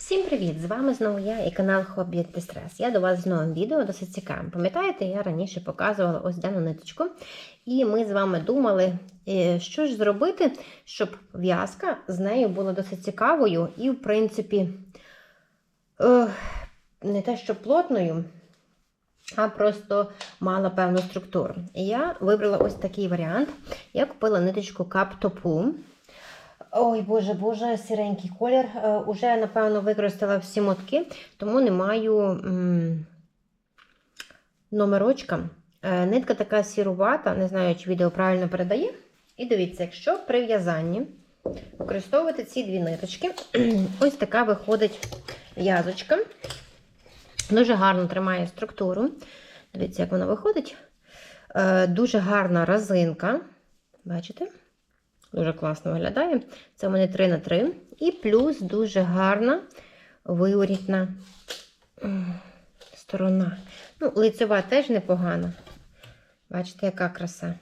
Всім привіт! З вами знову я і канал Хобі Антистрес. Я до вас з новим відео досить цікавим. Пам'ятаєте, я раніше показувала ось дану ниточку, і ми з вами думали, е, що ж зробити, щоб в'язка з нею була досить цікавою і, в принципі, е, не те, що плотною, а просто мала певну структуру. Я вибрала ось такий варіант. Я купила ниточку каптопу. Ой, боже, боже, сіренький колір. Е, уже, напевно, використала всі мотки, тому не маю номерочка. Е, нитка така сірувата, не знаю, чи відео правильно передає. І дивіться, якщо при в'язанні використовувати ці дві ниточки, ось така виходить в'язочка. Дуже гарно тримає структуру. Дивіться, як вона виходить. Е, дуже гарна розинка. Бачите? Дуже класно виглядає. Це у мене 3 на 3 І плюс дуже гарна виворітна сторона. Ну, лицьова теж непогана. Бачите, яка краса.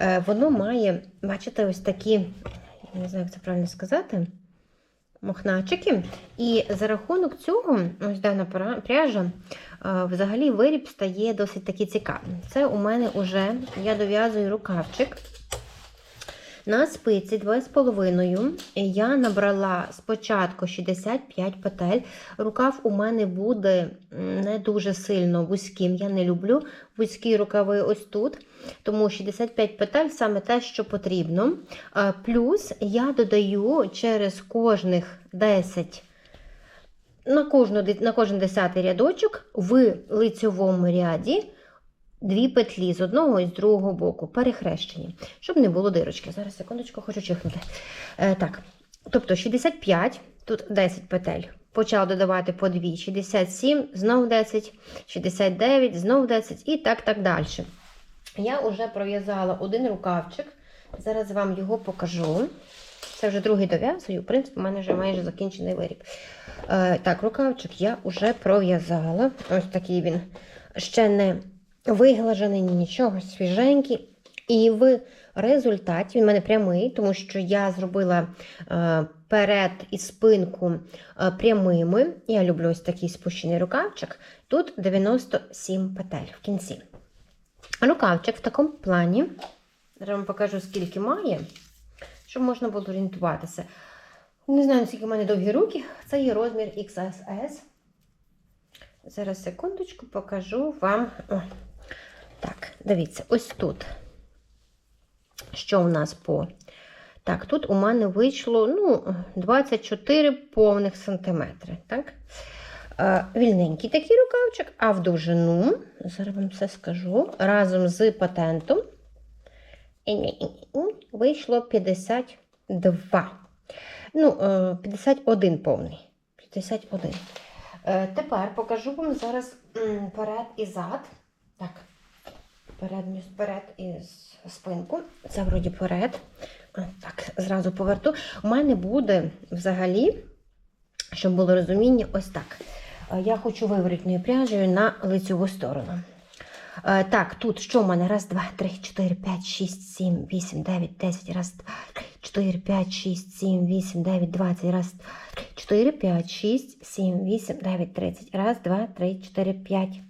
Е, Воно має, бачите, ось такі, не знаю, як це правильно сказати, мохначики. І за рахунок цього, ось дана пряжа, е, взагалі виріб стає досить таки цікавим. Це у мене вже, я дов'язую рукавчик. На спиці 2,5 я набрала спочатку 65 петель. Рукав у мене буде не дуже сильно вузьким. Я не люблю вузькі рукави ось тут. Тому 65 петель саме те, що потрібно. Плюс я додаю через кожних 10. На кожну, на кожен 10 рядочок в лицьовому ряді дві петлі з одного і з другого боку, перехрещені, щоб не було дирочки. Зараз, секундочку, хочу чихнути. Е, Так, тобто 65, тут 10 петель. Почала додавати по 2, 67, знову 10, 69, знову 10 і так так далі. Я вже пров'язала один рукавчик. Зараз вам його покажу. Це вже другий дов'язую. В принципі, у мене вже майже закінчений виріб. Е, Так, рукавчик я вже пров'язала. Ось такий він ще не виглажений, нічого, свіженький. І в результаті він в мене прямий, тому що я зробила е, перед і спинку е, прямими. Я люблю ось такий спущений рукавчик. Тут 97 петель в кінці. Рукавчик в такому плані. Зараз вам покажу, скільки має, щоб можна було орієнтуватися. Не знаю, наскільки в мене довгі руки. Це є розмір XSS. Зараз секундочку покажу вам. О, так, дивіться, ось тут. Що у нас по. Так, тут у мене вийшло ну, 24 повних сантиметри. Так? Е, вільненький такий рукавчик, а в довжину, зараз вам все скажу, разом з патентом вийшло 52. Ну, 51 е, повний. 51. Е, тепер покажу вам зараз перед і зад. Так, передню сперед і спинку. Це вроді перед. Так, зразу поверту. У мене буде взагалі, щоб було розуміння, ось так. Я хочу виворітною пряжею на лицеву сторону. Так, тут що в мене? Раз, два, три, чотири, п'ять, шість, сім, вісім, дев'ять, десять. Раз, два, чотири, п'ять, шість, сім, вісім, дев'ять, двадцять. Раз, два, три, чотири, п'ять, шість, сім, вісім, дев'ять, тридцять. Раз, два, три, чотири, п'ять.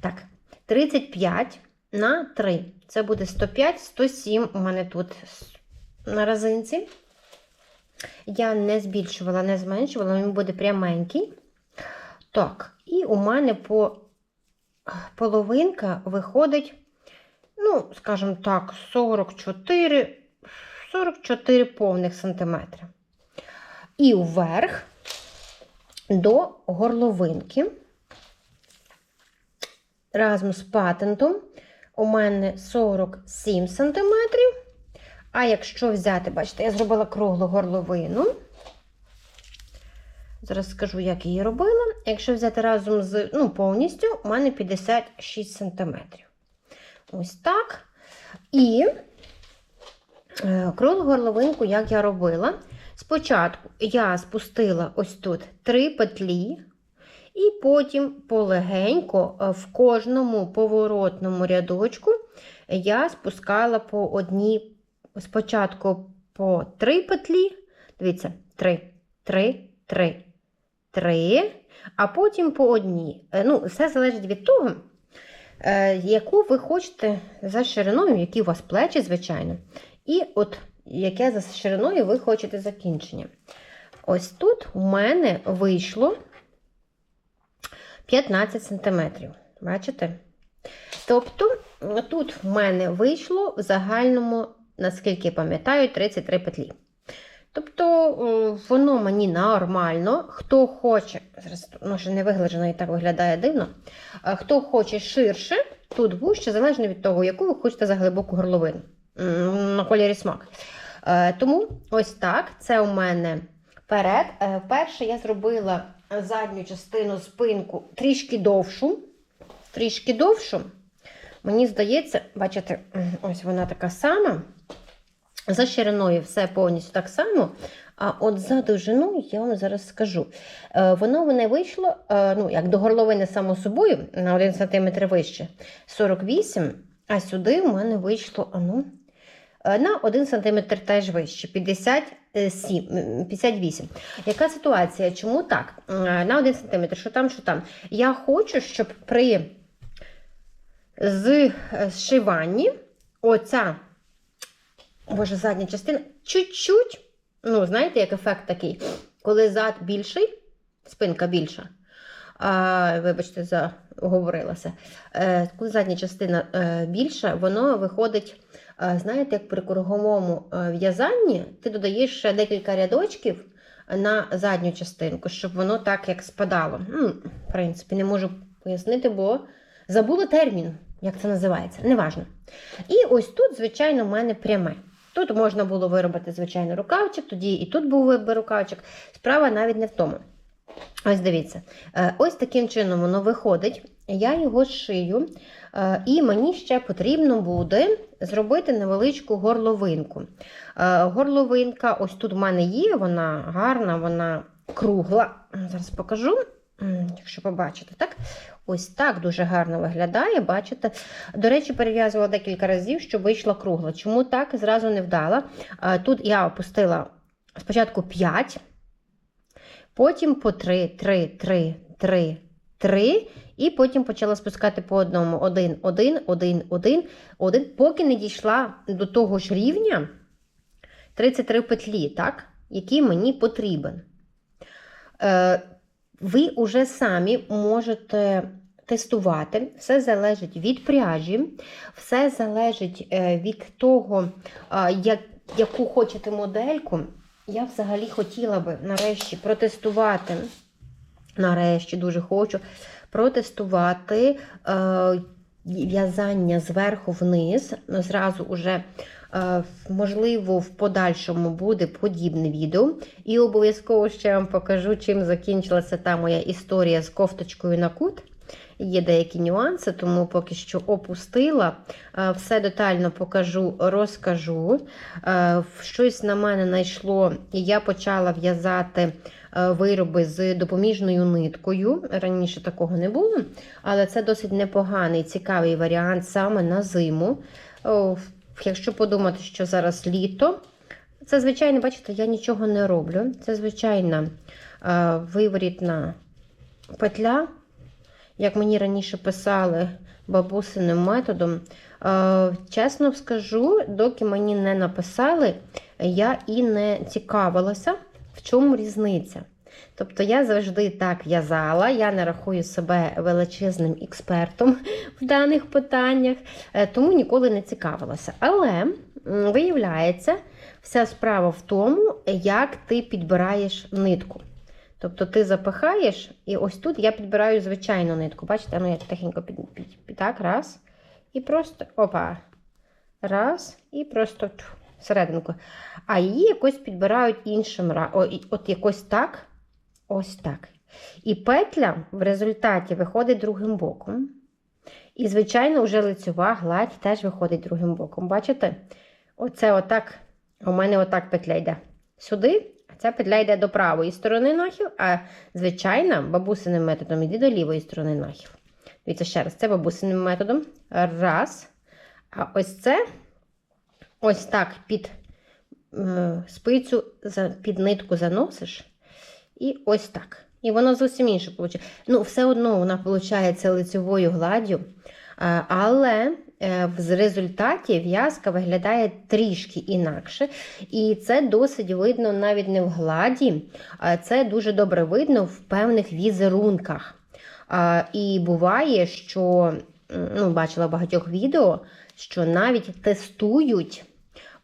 Так, 35 на 3. Це буде 105, 107 у мене тут на розинці. Я не збільшувала, не зменшувала, він буде пряменький. Так, і у мене по половинка виходить, ну, скажімо так, 44 44 повних сантиметри. І вверх до горловинки разом з патентом у мене 47 см. А якщо взяти, бачите, я зробила круглу горловину. Зараз скажу, як її робила. Якщо взяти разом з, ну, повністю, у мене 56 см. Ось так. І е, круглу горловинку, як я робила, спочатку я спустила ось тут три петлі, і потім полегенько е, в кожному поворотному рядочку я спускала по одній, спочатку по три петлі. Дивіться, три, три, три, три, а потім по одній. Е, Ну, все залежить від того, е, яку ви хочете за шириною, які у вас плечі, звичайно. І от яке за шириною ви хочете закінчення. Ось тут у мене вийшло 15 см. Бачите? Тобто, тут в мене вийшло в загальному, наскільки пам'ятаю, 33 петлі. Тобто, е, воно мені нормально. Хто хоче, зараз може не виглажено і так виглядає дивно. Хто хоче ширше, тут вужче, залежно від того, яку ви хочете за глибоку горловину. На кольорі смак. Е, Тому ось так. Це у мене перед. Е, Вперше я зробила задню частину спинку трішки довшу. Трішки довшу. Мені здається, бачите, ось вона така сама. За шириною все повністю так само. А от за довжиною я вам зараз скажу. Е, Воно в мене вийшло, е, ну, як до горловини, само собою, на 1 см вище 48, а сюди в мене вийшло ну, на 1 см теж вище 57, 58. Яка ситуація? Чому так? Е, На 1 см, що там, що там. Я хочу, щоб при е, зшиванні оця Боже, задня частина чуть-чуть, ну, знаєте, як ефект такий, коли зад більший, спинка більша. А, вибачте, заговорилася. Е, коли задня частина е, більша, воно виходить, е, знаєте, як при круговому е, в'язанні, ти додаєш ще декілька рядочків на задню частинку, щоб воно так як спадало. Ну, в принципі, не можу пояснити, бо забула термін, як це називається, неважно. І ось тут, звичайно, в мене пряме. Тут можна було виробити, звичайно, рукавчик, тоді і тут був би рукавчик. Справа навіть не в тому. Ось дивіться, Е, ось таким чином воно виходить. Я його шию, е, і мені ще потрібно буде зробити невеличку горловинку. Е, Горловинка, ось тут в мене є, вона гарна, вона кругла. Зараз покажу, якщо побачите, так? Ось так дуже гарно виглядає, бачите? До речі, перев'язувала декілька разів, щоб вийшла кругла. Чому так зразу не вдала? Тут я опустила спочатку 5, потім по 3, 3, 3, 3, 3, і потім почала спускати по одному 1, 1, 1, 1, 1, поки не дійшла до того ж рівня 33 петлі, так? який мені потрібен. Е, ви вже самі можете тестувати. Все залежить від пряжі, все залежить е, від того, а, як, яку хочете модельку. Я взагалі хотіла би нарешті протестувати. Нарешті дуже хочу протестувати е, в'язання зверху вниз. Зразу уже, е, можливо, в подальшому буде подібне відео. І обов'язково ще вам покажу, чим закінчилася та моя історія з кофточкою на кут. Є деякі нюанси, тому поки що опустила. Е, Все детально покажу, розкажу. Е, Щось на мене знайшло, і я почала в'язати е, вироби з допоміжною ниткою. Раніше такого не було, але це досить непоганий, цікавий варіант саме на зиму. Якщо подумати, що зараз літо, це звичайно, бачите, я нічого не роблю. Це звичайна виворітна петля як мені раніше писали бабусиним методом. Е, чесно скажу, доки мені не написали, я і не цікавилася, в чому різниця. Тобто я завжди так в'язала, я не рахую себе величезним експертом в даних питаннях, е, тому ніколи не цікавилася. Але виявляється, вся справа в тому, як ти підбираєш нитку. Тобто ти запихаєш, і ось тут я підбираю звичайну нитку. Бачите, ну я тихенько під, під, під так, раз. І просто опа. Раз, і просто тьф, всерединку. А її якось підбирають іншим О, От якось так, ось так. І петля в результаті виходить другим боком. І, звичайно, вже лицьова гладь теж виходить другим боком. Бачите? Оце отак. У мене отак петля йде сюди. Ця петля йде до правої сторони нахил, а звичайна бабусиним методом йде до лівої сторони нахил. Дивіться ще раз, це бабусиним методом. Раз. А ось це ось так під е, спицю, під нитку заносиш. І ось так. І воно зовсім інше виходить. Ну, все одно вона виходить лицевою гладдю, а, але е, в результаті в'язка виглядає трішки інакше. І це досить видно навіть не в гладі, а це дуже добре видно в певних візерунках. І буває, що ну, бачила багатьох відео, що навіть тестують,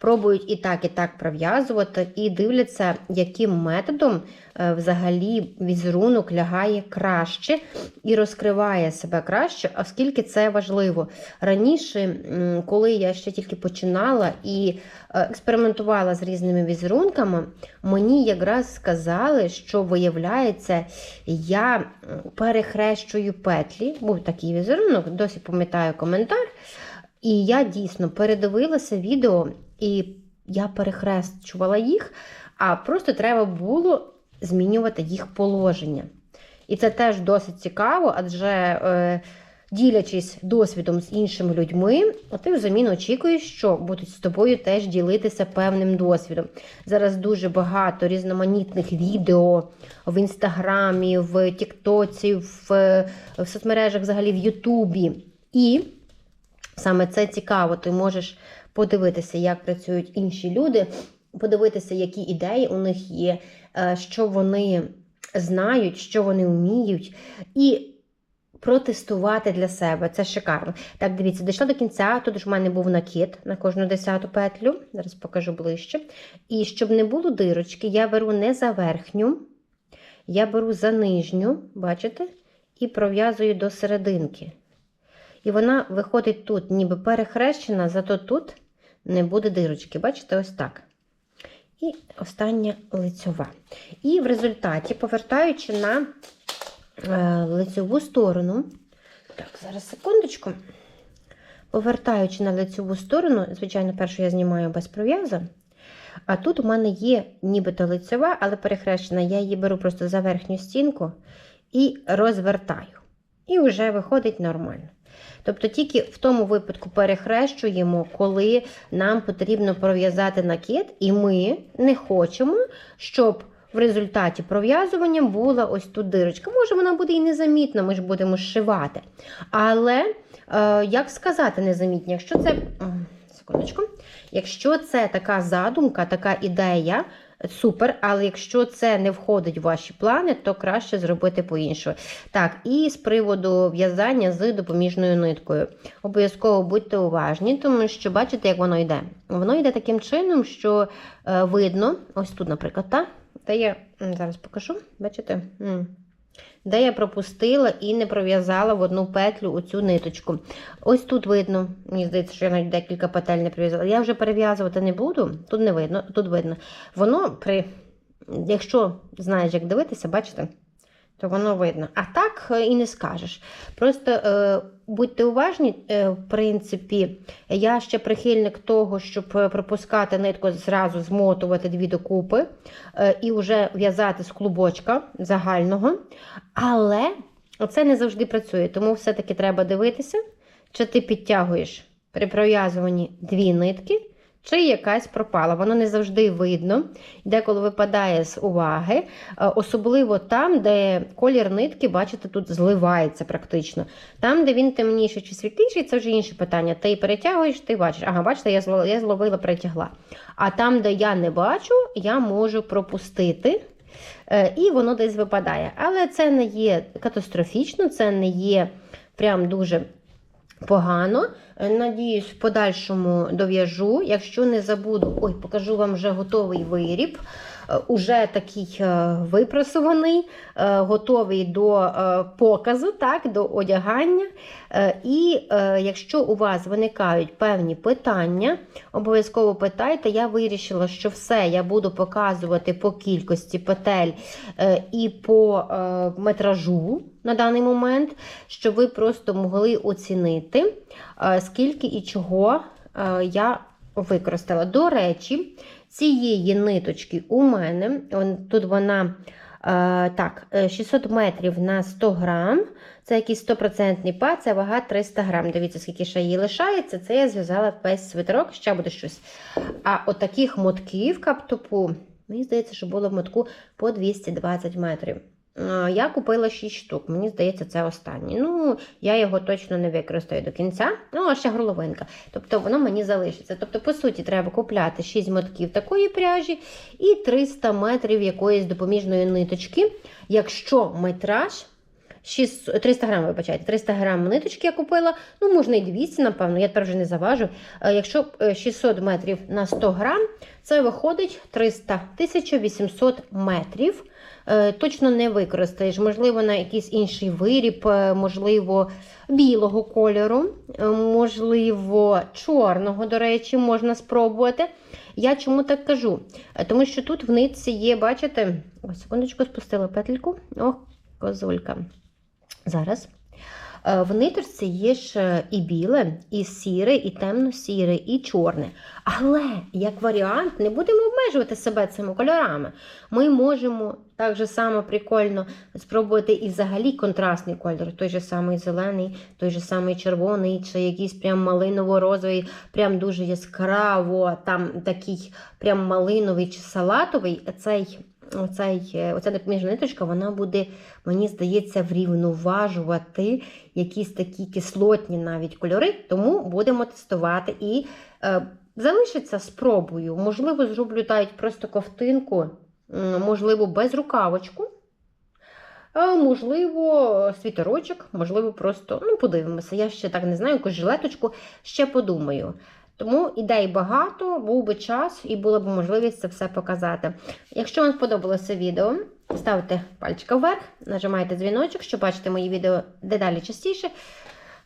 пробують і так, і так пров'язувати, і дивляться, яким методом е, взагалі візерунок лягає краще і розкриває себе краще, оскільки це важливо. Раніше, коли я ще тільки починала і е, експериментувала з різними візерунками, мені якраз сказали, що виявляється, я перехрещую петлі. Був такий візерунок, досі пам'ятаю коментар. І я дійсно передивилася відео, і я перехрещувала їх, а просто треба було змінювати їх положення. І це теж досить цікаво, адже е, ділячись досвідом з іншими людьми, ти взамін очікуєш, що будуть з тобою теж ділитися певним досвідом. Зараз дуже багато різноманітних відео в інстаграмі, в Тіктоці, в, в соцмережах, взагалі в Ютубі. І Саме це цікаво, ти можеш подивитися, як працюють інші люди, подивитися, які ідеї у них є, е, що вони знають, що вони вміють, і протестувати для себе. Це шикарно. Так, дивіться, дійшла до кінця. Тут ж в мене був накид на кожну десяту петлю. Зараз покажу ближче. І щоб не було дирочки, я беру не за верхню, я беру за нижню, бачите, і пров'язую до серединки. І вона виходить тут, ніби перехрещена, зато тут не буде дирочки. Бачите, ось так. І остання лицьова. І в результаті, повертаючи на е, лицьову сторону, так, зараз секундочку. Повертаючи на лицьову сторону, звичайно, першу я знімаю без пров'яза. А тут у мене є нібито лицьова, але перехрещена. Я її беру просто за верхню стінку і розвертаю. І вже виходить нормально. Тобто тільки в тому випадку перехрещуємо, коли нам потрібно пров'язати накид, і ми не хочемо, щоб в результаті пров'язування була ось тут дирочка. Може, вона буде і незамітна, ми ж будемо зшивати. Але, е, як сказати, незамітна, якщо це. Секундочку. Якщо це така задумка, така ідея, супер, але якщо це не входить в ваші плани, то краще зробити по-іншому. Так, і з приводу в'язання з допоміжною ниткою. Обов'язково будьте уважні, тому що бачите, як воно йде. Воно йде таким чином, що е, видно, ось тут, наприклад, та, де я зараз покажу, бачите? Де я пропустила і не пров'язала в одну петлю оцю ниточку. Ось тут видно, мені здається, що я навіть декілька петель не прив'язала. Я вже перев'язувати не буду, тут не видно, тут видно. Воно при, якщо знаєш, як дивитися, бачите? То воно видно. А так е, і не скажеш. Просто е, будьте уважні, е, в принципі, я ще прихильник того, щоб е, пропускати нитку, зразу змотувати дві докупи е, і вже в'язати з клубочка загального. Але це не завжди працює, тому все-таки треба дивитися, чи ти підтягуєш при пров'язуванні дві нитки чи якась пропала. Воно не завжди видно, деколи випадає з уваги, е, особливо там, де колір нитки, бачите, тут зливається практично. Там, де він темніший чи світліший, це вже інше питання. Ти перетягуєш, ти бачиш. Ага, бачите, я зловила, перетягла. А там, де я не бачу, я можу пропустити. Е, і воно десь випадає. Але це не є катастрофічно, це не є прям дуже погано. Е, надіюсь, в подальшому дов'яжу. Якщо не забуду, ой, покажу вам вже готовий виріб. Е, уже такий е, випрасуваний, готовий до показу, так, до одягання. І якщо у вас виникають певні питання, обов'язково питайте. Я вирішила, що все я буду показувати по кількості петель і по метражу на даний момент, щоб ви просто могли оцінити, е, скільки і чого е, я використала. До речі, цієї ниточки у мене, тут вона е, так, 600 метрів на 100 грам. Це якийсь 100% па, це вага 300 грам. Дивіться, скільки ще її лишається. Це я зв'язала весь свитерок, ще буде щось. А от мотків каптопу Мені здається, що було в мотку по 220 метрів. Е, Я купила 6 штук, мені здається, це останній. Ну, я його точно не використаю до кінця. Ну, а ще горловинка. Тобто воно мені залишиться. Тобто, по суті, треба купляти 6 мотків такої пряжі і 300 метрів якоїсь допоміжної ниточки. Якщо метраж 600, 300 грам, вибачайте, 300 грам ниточки я купила, ну можна і 200, напевно, я тепер вже не заважу. Е, Якщо е, 600 метрів на 100 грам, це виходить 300 1800 метрів. Е, Точно не використаєш, можливо, на якийсь інший виріб, е, можливо, білого кольору, е, можливо, чорного, до речі, можна спробувати. Я чому так кажу? Е, Тому що тут в нитці є, бачите, ось секундочку спустила петельку. О, козулька. Зараз. Е, В ниточці є ж і біле, і сіре, і темно-сіре, і чорне. Але як варіант не будемо обмежувати себе цими кольорами. Ми можемо так же само прикольно спробувати і взагалі контрастний кольор, той же самий зелений, той же самий червоний, чи якийсь прям малиново-розовий, прям дуже яскраво, там такий прям малиновий чи салатовий. Цей Оцей, е, оця допоміжна ниточка, вона буде, мені здається, врівноважувати якісь такі кислотні навіть кольори, тому будемо тестувати і е, залишиться спробую. Можливо, зроблю навіть просто ковтинку, можливо, без рукавочку. Можливо, світерочок, можливо, просто ну, подивимося. Я ще так не знаю, якусь жилеточку ще подумаю. Тому ідей багато, був би час і була б можливість це все показати. Якщо вам сподобалося відео, ставте пальчика вверх, нажимайте дзвіночок, щоб бачити мої відео дедалі частіше.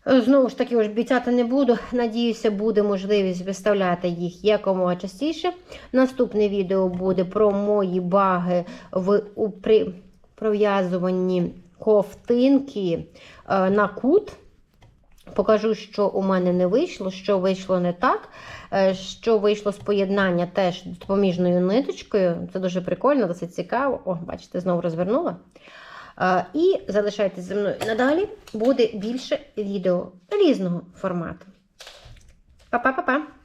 Знову ж таки, обіцяти не буду. Надіюся, буде можливість виставляти їх якомога частіше. Наступне відео буде про мої баги в при пров'язуванні ковтинки е, на кут. Покажу, що у мене не вийшло, що вийшло не так, е, що вийшло з поєднання теж допоміжною ниточкою. Це дуже прикольно, досить цікаво. О, бачите, знову розвернула. Е, І залишайтесь зі мною надалі, буде більше відео різного формату. Па-па-па-па!